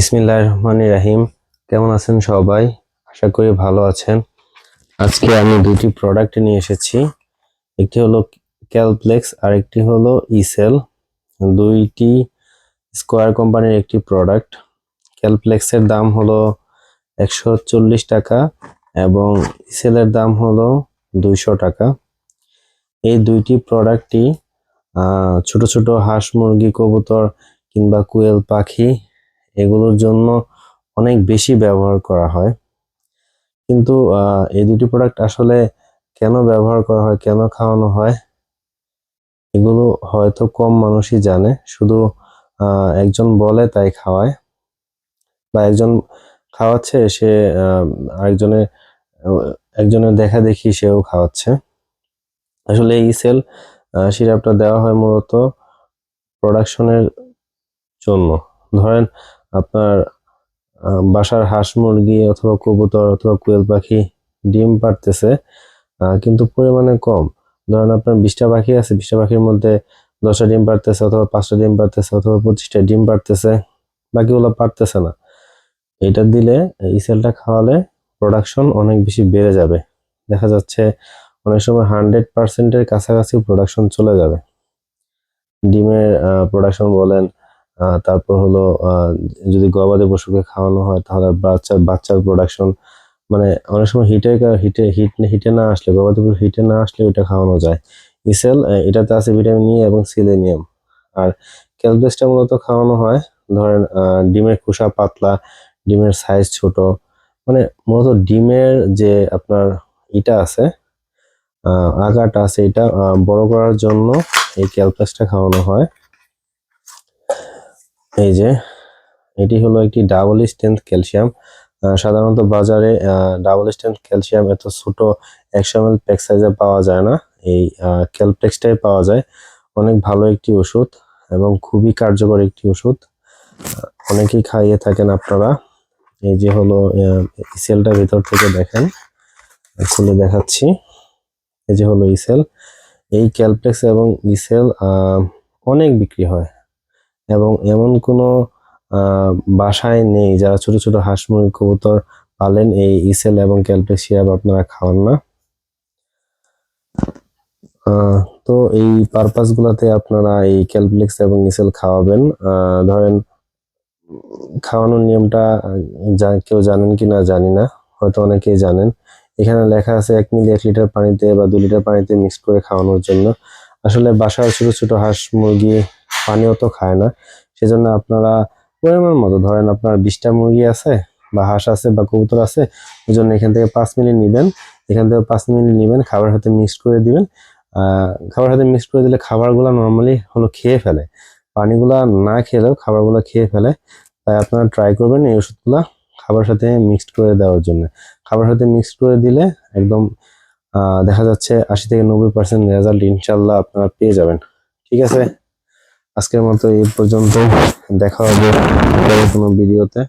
বিসমিল্লাহ রহমান রাহিম। কেমন আছেন সবাই? আশা করি ভালো আছেন। আজকে আমি দুটি প্রোডাক্ট নিয়ে এসেছি। একটি হলো ক্যালপ্লেক্স আর একটি হলো ইসেল দুইটি স্কোয়ার কোম্পানির একটি প্রোডাক্ট ক্যালপ্লেক্সের দাম হলো একশো চল্লিশ টাকা এবং ইসেলের দাম হলো দুইশো টাকা। এই দুইটি প্রোডাক্টটি ছোট ছোট হাঁস, মুরগি, কবুতর কিংবা কুয়েল পাখি এগুলোর জন্য অনেক বেশি ব্যবহার করা হয়। কিন্তু এই দুটি প্রোডাক্ট আসলে কেন ব্যবহার করা হয়, কেন খাওয়ানো হয়, এগুলো হয়তো কম মানুষই জানে। শুধু একজন বলে তাই খাওয়ায় বা একজন খাওয়াচ্ছে, সে আরেকজনের, একজনের দেখা দেখি সেও খাওয়াচ্ছে। আসলে এই সেল সিরাপটা দেওয়া হয় মূলত প্রোডাকশনের জন্য। ধরেন আপনার বাসার হাঁস মুরগি অথবা কবুতর অথবা কোয়েল পাখি ডিম পারতেছে কিন্তু পরিমাণে কম। ধরেন আপনার বিশটা পাখি আছে, বিশটা পাখির মধ্যে দশটা ডিম পারতেছে অথবা পাঁচটা ডিম পারতেছে অথবা পঁচিশটা ডিম পারতেছে বাকিগুলো পারতেছে না। এটা দিলে এই সেলটা খাওয়ালে প্রোডাকশন অনেক বেশি বেড়ে যাবে। দেখা যাচ্ছে অনেক সময় হান্ড্রেড পার্সেন্টের কাছাকাছি প্রোডাকশন চলে যাবে। ডিমের প্রোডাকশন বলেন তারপর হলো যদি গবাদি পশুকে খাওয়ানো হয়, তাহলে বাচ্চার বাচ্চার প্রোডাকশন মানে অনেক সময় হিটে হিটে হিট হিটে না আসলে, গবাদি পশু হিটে না আসলে ওইটা খাওয়ানো যায়। ইসেল এটাতে আছে ভিটামিন ই এবং সিলেনিয়াম আর ক্যালবেসটা মূলত খাওয়ানো হয়, ধরেন ডিমের খোসা পাতলা, ডিমের সাইজ ছোট। মানে মূলত ডিমের যে আপনার ইটা আছে আগাটা আছে, এটা বড় করার জন্য এই ক্যালপ্লাসটা খাওয়ানো হয়। এই যে, এটি হলো একটি ডাবল স্ট্রেংথ ক্যালসিয়াম। সাধারণত বাজারে ডাবল স্ট্রেংথ ক্যালসিয়াম এত ছোট একশো এম এল প্যাক সাইজে পাওয়া যায় না। এই ক্যালপ্লেক্সটাই পাওয়া যায়। অনেক ভালো একটি ওষুধ এবং খুবই কার্যকর একটি ওষুধ। অনেকেই খাইয়ে থাকেন আপনারা। এই যে হলো ইসেলটা ভিতর থেকে দেখেন। খুলে দেখাচ্ছি। এই যে হলো ইসেল এই ক্যালপ্লেক্স এবং ইসেল অনেক বিক্রি হয়। এবং এমন কোনো বাসায় নেই যারা ছোট ছোট হাঁস, মুরগি, কবুতর পালেন এই ইসেল এবং সিরাপ আপনারা খাওয়ান না। তো এই পারপাস গুলাতে আপনারা এই ক্যালপ্লেক্স এবং ইসেল খাওয়াবেন। ধরেন, খাওয়ানোর নিয়মটা কেউ জানেন কি না জানি না, হয়তো অনেকেই জানেন। এখানে লেখা আছে এক মিলি এক লিটার পানিতে বা দু লিটার পানিতে মিক্স করে খাওয়ানোর জন্য। আসলে বাসার ছোট ছোট হাঁস, মুরগি পানিও তো খায় না। সেজন্য আপনারা পরিমাণ মতো, ধরেন আপনার বিশটা মুরগি আছে বা হাঁস আছে বা কবুতর আছে ওই জন্য এখান থেকে পাঁচ মিনিট নেবেন। এখান থেকে পাঁচ মিনিট নেবেন খাবার হাতে মিক্স করে দিবেন। খাবার হাতে মিক্স করে দিলে খাবারগুলো নর্মালি হলো খেয়ে ফেলে। পানিগুলা না খেলেও খাবারগুলো খেয়ে ফেলে। তাই আপনারা ট্রাই করবেন এই ওষুধগুলা খাবার সাথে মিক্সড করে দেওয়ার জন্য। খাবার সাথে মিক্সড করে দিলে একদম দেখা যাচ্ছে আশি থেকে নব্বই পার্সেন্ট রেজাল্ট ইনশাল্লাহ আপনারা পেয়ে যাবেন। ঠিক আছে? আজকের মতো এই পর্যন্ত দেখা হবে কোনো ভিডিওতে।